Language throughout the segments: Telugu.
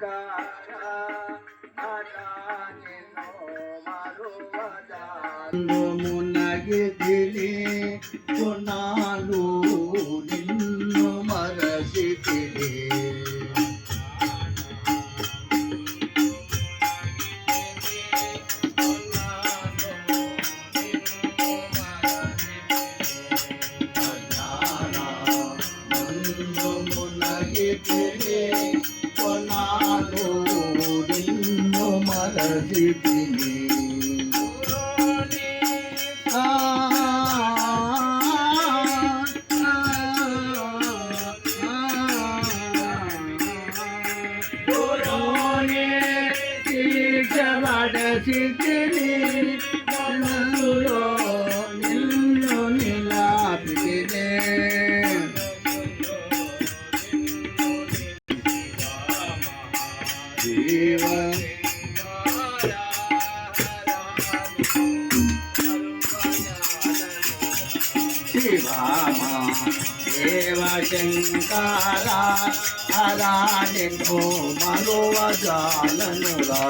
శంకర నటనిను మరువదా మునగిదిలి కొనాలు నిన్ను మరసితిలి మునగిదిలి believe. శంకర హరా నిన్ను మరువ జాలనురా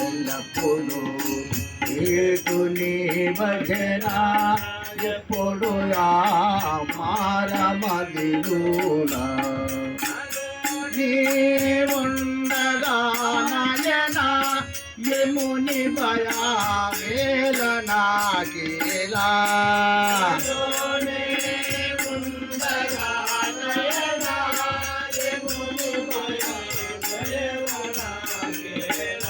ఎల్లప్పుడు ఏటుని భజన ఎప్పుడు మారమదిలోనా నీవుండగా నయన యముని భయా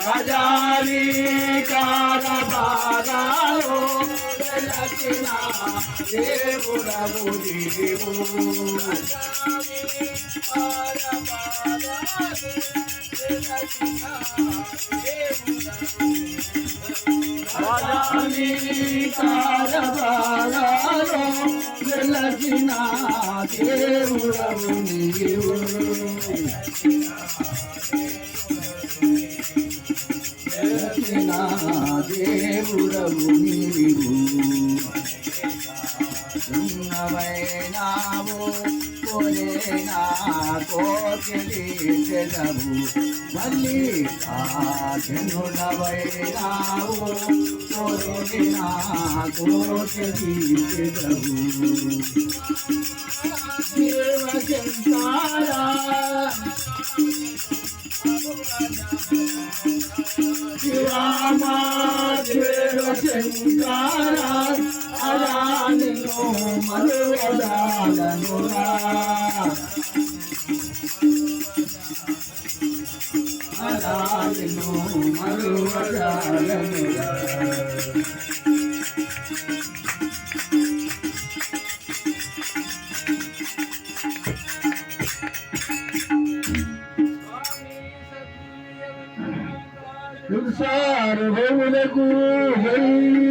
రాజావి కారబారాలో వెలసిన దేవుడవు నీవు కారబారాలో వెలసిన దేవుడవు నీవు. దేవుడవు నీవు. ఉన్నవైనావు కొనేనా కోకిలి జనము మళ్ళీ కాజనుడవైనావు కొనేనా కోకిలి జనము దేవశంకారా శివామా దేవశంకార అరానిలో మరువదాలనురా అరానిలో మరువదాలనురా ఆరు సార్వములకు జై